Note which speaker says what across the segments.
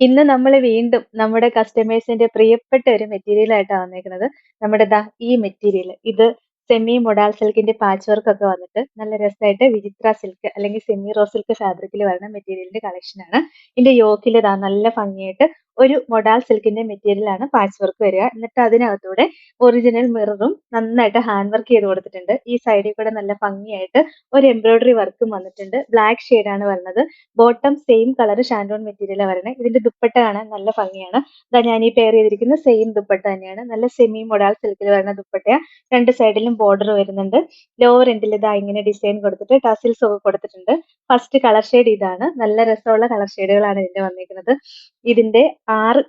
Speaker 1: ഇന്ന് നമ്മൾ വീണ്ടും നമ്മുടെ കസ്റ്റമേഴ്സിന്റെ പ്രിയപ്പെട്ട ഒരു മെറ്റീരിയൽ ആയിട്ടാണ് വന്നേക്കുന്നത് നമ്മുടെ ദാ ഈ മെറ്റീരിയൽ ഇത് സെമി മൊഡാൽ സിൽക്കിന്റെ പാച്ച് വർക്ക് ഒക്കെ വന്നിട്ട് നല്ല രസമായിട്ട് വിചിത്ര സിൽക്ക് അല്ലെങ്കിൽ സെമി റോ സിൽക്ക് ഫാബ്രിക്കിൽ വരുന്ന മെറ്റീരിയലിന്റെ കളക്ഷൻ ആണ്. ഇതിന്റെ യോക്കിൽ ഇതാ നല്ല ഭംഗിയായിട്ട് ഒരു മൊഡാൽ സിൽക്കിന്റെ മെറ്റീരിയലാണ് പാച്ച് വർക്ക് വരിക. എന്നിട്ട് അതിനകത്തൂടെ ഒറിജിനൽ മിററും നന്നായിട്ട് ഹാൻഡ് വർക്ക് ചെയ്ത് കൊടുത്തിട്ടുണ്ട്. ഈ സൈഡിൽ കൂടെ നല്ല ഭംഗിയായിട്ട് ഒരു എംബ്രോയിഡറി വർക്കും വന്നിട്ടുണ്ട്. ബ്ലാക്ക് ആണ് വരുന്നത്. ബോട്ടം സെയിം കളർ ഷാൻഡോൺ മെറ്റീരിയൽ വരുന്നത്. ഇതിന്റെ ദുപ്പട്ട കാണാൻ നല്ല ഭംഗിയാണ്. ഇതാ ഞാൻ ഈ പെയർ ചെയ്തിരിക്കുന്ന സെയിം ദുപ്പട്ട തന്നെയാണ്. നല്ല സെമി മൊഡാൽ സിൽക്കിൽ വരുന്ന ദുപ്പട്ടയാണ് രണ്ട് സൈഡിലും ബോർഡർ വരുന്നുണ്ട്. ലോവർ എൻഡിൽ ഇതാ ഇങ്ങനെ ഡിസൈൻ കൊടുത്തിട്ട് ടസിൽസ് ഒക്കെ കൊടുത്തിട്ടുണ്ട്. ഫസ്റ്റ് കളർ ഷെയ്ഡ് ഇതാണ്. നല്ല രസമുള്ള കളർ ഷെയ്ഡുകളാണ് ഇതിന്റെ വന്നിരിക്കുന്നത് ഇതിന്റെ ആറ്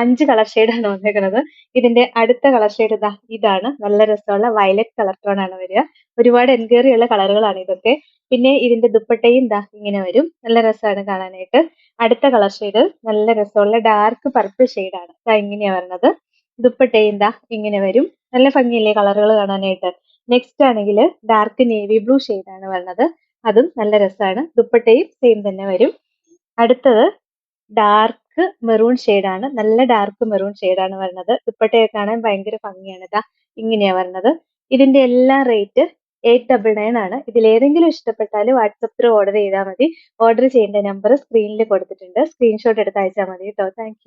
Speaker 1: അഞ്ച് കളർ ഷെയ്ഡാണ് വന്നേക്കുന്നത് ഇതിന്റെ അടുത്ത കളർ ഷെയ്ഡ് ഇതാ ഇതാണ്. നല്ല രസമുള്ള വയലറ്റ് കളർ ടോൺ ആണ് വരിക. ഒരുപാട് എൻക്വയറി ഉള്ള കളറുകളാണ് ഇതൊക്കെ. പിന്നെ ഇതിന്റെ ദുപ്പട്ടയും ഇതാ ഇങ്ങനെ വരും. നല്ല രസമാണ് കാണാനായിട്ട്. അടുത്ത കളർ ഷെയ്ഡ് നല്ല രസമുള്ള ഡാർക്ക് പർപ്പിൾ ആണ്. ഇതാ ഇങ്ങനെയാ വരുന്നത് ദുപ്പട്ടയും ഇതാ ഇങ്ങനെ വരും. നല്ല ഭംഗിയില്ലേ കളറുകൾ കാണാനായിട്ട്. നെക്സ്റ്റ് ആണെങ്കിൽ ഡാർക്ക് നേവി ബ്ലൂ ആണ് വരുന്നത് അതും നല്ല രസമാണ്. ദുപ്പട്ടയും സെയിം തന്നെ വരും. അടുത്തത് ഡാർക്ക് മെറൂൺ ആണ്. നല്ല ഡാർക്ക് മെറൂൺ ആണ് വരുന്നത്. ദുപ്പട്ടയൊക്കെ കാണാൻ ഭയങ്കര ഭംഗിയാണ്. ഇതാ ഇങ്ങനെയാ വരുന്നത്. ഇതിന്റെ എല്ലാ റേറ്റ് എയ്റ്റ് ഡബിൾ നയൻ ആണ്. ഇതിൽ ഏതെങ്കിലും ഇഷ്ടപ്പെട്ടാൽ വാട്സപ്പ് ത്രൂ ഓർഡർ ചെയ്താൽ മതി. ഓർഡർ ചെയ്യേണ്ട നമ്പർ സ്ക്രീനിൽ കൊടുത്തിട്ടുണ്ട്. സ്ക്രീൻഷോട്ട് എടുത്ത് അയച്ചാൽ മതി കേട്ടോ താങ്ക്